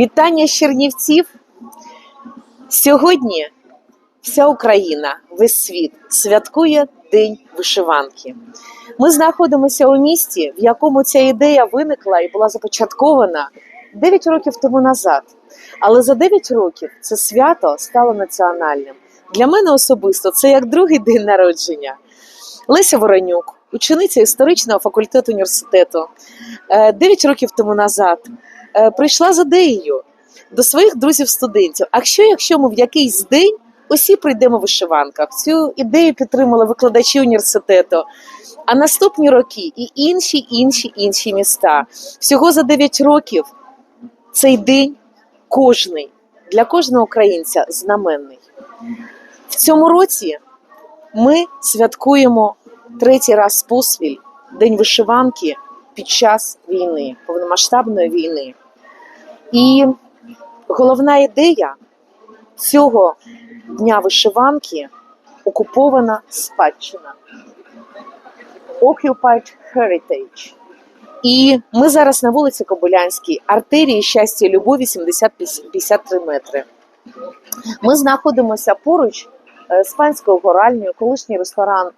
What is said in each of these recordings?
Вітання Чернівців. Сьогодні вся Україна, весь світ святкує День вишиванки. Ми знаходимося у місті, в якому ця ідея виникла і була започаткована 9 років тому назад. Але за 9 років це свято стало національним. Для мене особисто це як другий день народження. Леся Воронюк, учениця історичного факультету університету, 9 років тому назад е, прийшла з ідеєю до своїх друзів-студентів. А що, якщо ми в якийсь день усі прийдемо в вишиванках? Цю ідею підтримали викладачі університету. А наступні роки і інші, інші, інші міста. Всього за 9 років цей день кожний для кожного українця знаменний. В цьому році ми святкуємо третій раз поспіль День вишиванки під час війни, повномасштабної війни. І головна ідея цього дня вишиванки окупована спадщина. Occupied Heritage. І ми зараз на вулиці Кобилянській, артерії щастя і любові 70-53 метри. Ми знаходимося поруч е, з панською горальнею, колишній ресторан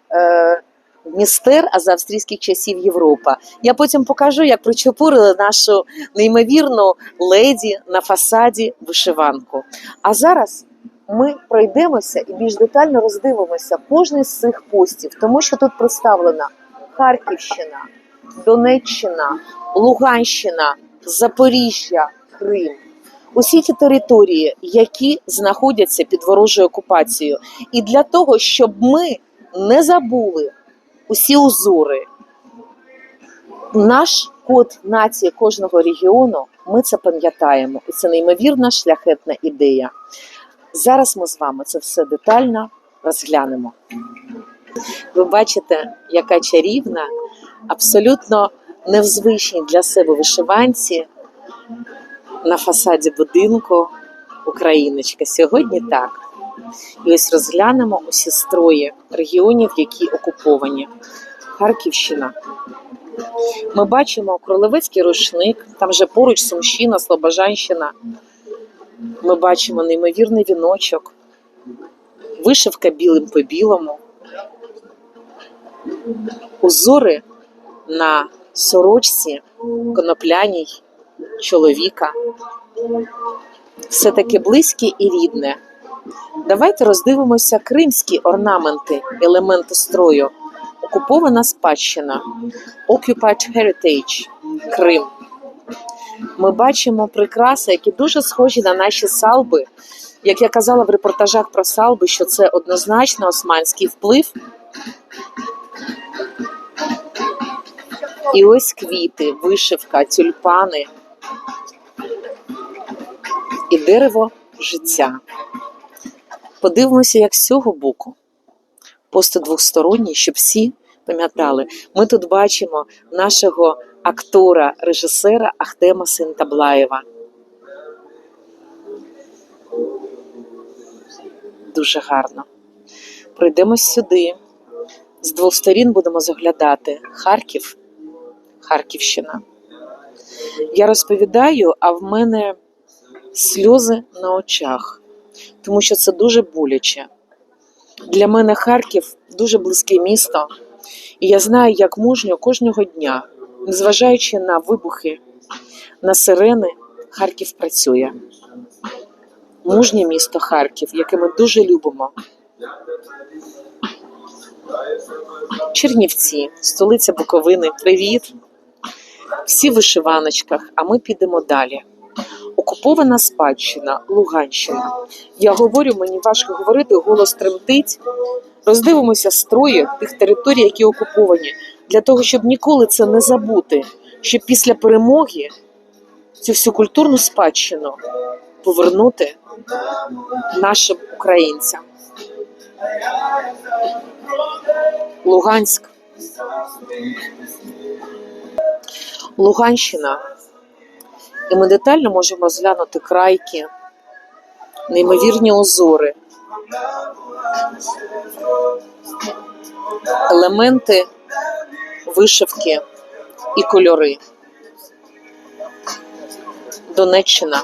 Містер, а за австрійських часів Європа. Я потім покажу, як причепурили нашу неймовірну леді на фасаді вишиванку. А зараз ми пройдемося і більш детально роздивимося кожний з цих постів, тому що тут представлена Харківщина, Донеччина, Луганщина, Запоріжжя, Крим. Усі ті території, які знаходяться під ворожою окупацією, і для того, щоб ми не забули усі узори, наш код нації кожного регіону, ми це пам'ятаємо, і це неймовірна шляхетна ідея. Зараз ми з вами це все детально розглянемо. Ви бачите, яка чарівна, абсолютно невзвичні для себе вишиванці на фасаді будинку Україночка. Сьогодні так. І ось розглянемо усі строї регіонів, які окуповані. Харківщина. Ми бачимо Кролевецький рушник, там вже поруч Сумщина, Слобожанщина. Ми бачимо неймовірний віночок, вишивка білим по білому, узори на сорочці конопляній чоловіка. Все таки близьке і рідне. Давайте роздивимося кримські орнаменти, елементи строю. Окупована спадщина, Occupied Heritage, Крим. Ми бачимо прикраси, які дуже схожі на наші салби. Як я казала в репортажах про салби, що це однозначно османський вплив. І ось квіти, вишивка, тюльпани і дерево життя. Подивимося, як з цього боку. Просто двосторонній, щоб всі пам'ятали. Ми тут бачимо нашого актора, режисера Ахтема Синтаблаєва. Дуже гарно. Пройдемось сюди. З двох сторін будемо заглядати Харків, Харківщина. Я розповідаю, а в мене сльози на очах, тому що це дуже боляче. Для мене Харків дуже близьке місто, і я знаю, як мужньо кожного дня, незважаючи на вибухи, на сирени, Харків працює. Мужнє місто Харків, яке ми дуже любимо. Чернівці, столиця Буковини. Привіт! Всі в вишиваночках, а ми підемо далі. Окупована спадщина, Луганщина. Я говорю, мені важко говорити, голос тремтить. Роздивимося строї тих територій, які окуповані, для того, щоб ніколи це не забути, щоб після перемоги цю всю культурну спадщину повернути нашим українцям. Луганськ. Луганщина. І ми детально можемо розглянути крайки, неймовірні узори, елементи вишивки і кольори. Донеччина.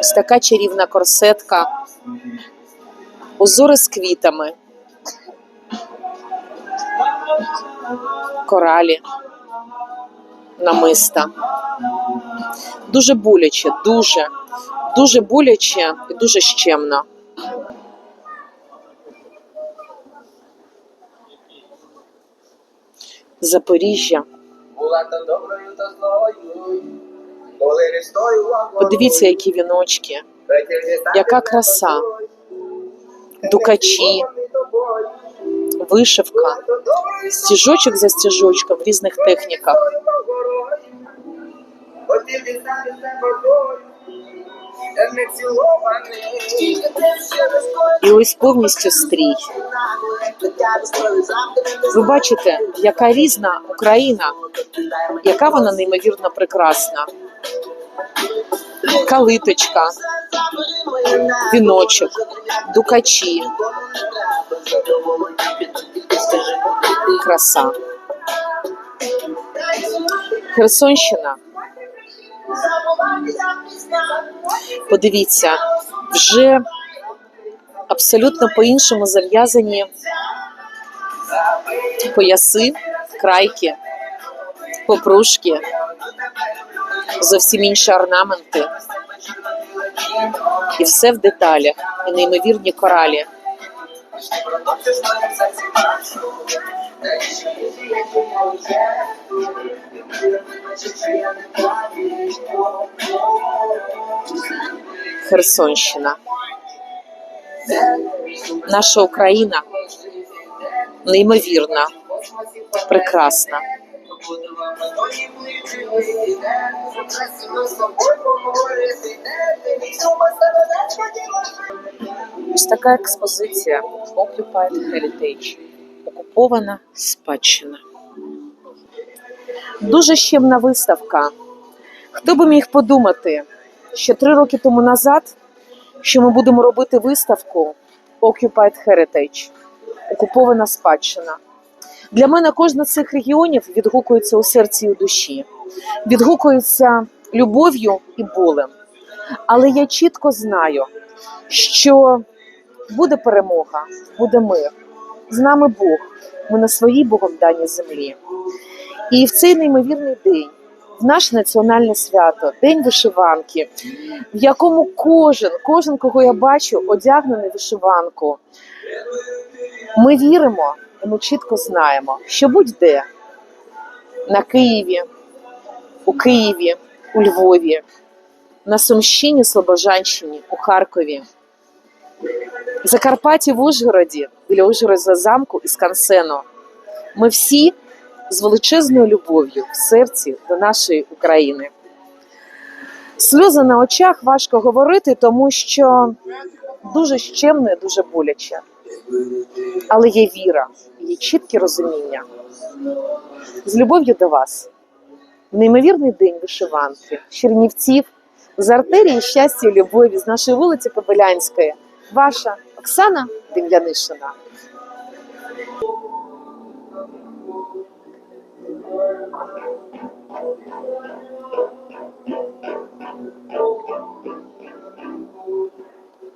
Ось така чарівна корсетка, узори з квітами, коралі, намиста. Дуже боляче, дуже, дуже боляче і дуже щемно. Запоріжжя. Подивіться, які віночки, яка краса. Дукачі. Вишивка, стіжочок за стіжочком в різних техніках. І ось повністю стрій. Ви бачите, яка різна Україна, яка вона неймовірно прекрасна. Калиточка, віночок, дукачі, краса. Херсонщина. Подивіться, вже абсолютно по-іншому зав'язані пояси, крайки, попружки, зовсім інші орнаменти. І все в деталях, і неймовірні коралі. Херсонщина. Наша Україна неймовірна, прекрасна. Ось така експозиція Occupied Heritage. Окупована спадщина. Дуже щемна виставка. Хто би міг подумати, ще три роки тому назад, що ми будемо робити виставку Occupied Heritage окупована спадщина. Для мене кожна з цих регіонів відгукується у серці і у душі, відгукується любов'ю і болем. Але я чітко знаю, що буде перемога, буде мир. З нами Бог. Ми на своїй Богом даній землі. І в цей неймовірний день, в наше національне свято, День вишиванки, в якому кожен, кожен, кого я бачу, одягнений вишиванку. Ми віримо і ми чітко знаємо, що будь-де на Києві, у Києві, у Львові, на Сумщині, Слобожанщині, у Харкові, в Закарпатті в Ужгороді, біля Ужгородського замку і Скансену. Ми всі з величезною любов'ю в серці до нашої України. Сльози на очах важко говорити, тому що дуже щемно і дуже боляче. Але є віра, є чітке розуміння. З любов'ю до вас. Неймовірний день вишиванки, Чернівців, з артерії щастя і любові, з нашої вулиці Кобилянської. Ваша Оксана Дем'янишина.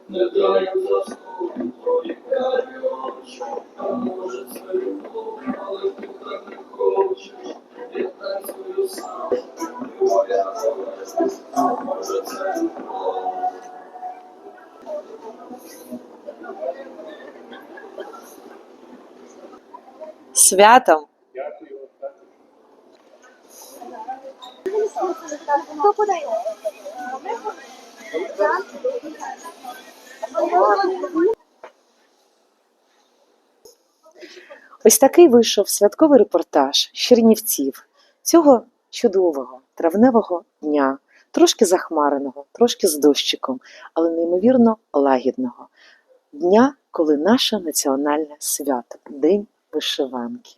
Не дай заснути твої карі очі, а може це любов, але ти так не хочеш, Святом! Ось такий вийшов святковий репортаж Чернівців. Цього чудового травневого дня, трошки захмареного, трошки з дощиком, але неймовірно лагідного. Дня, коли наше національне свято. День вишиванки.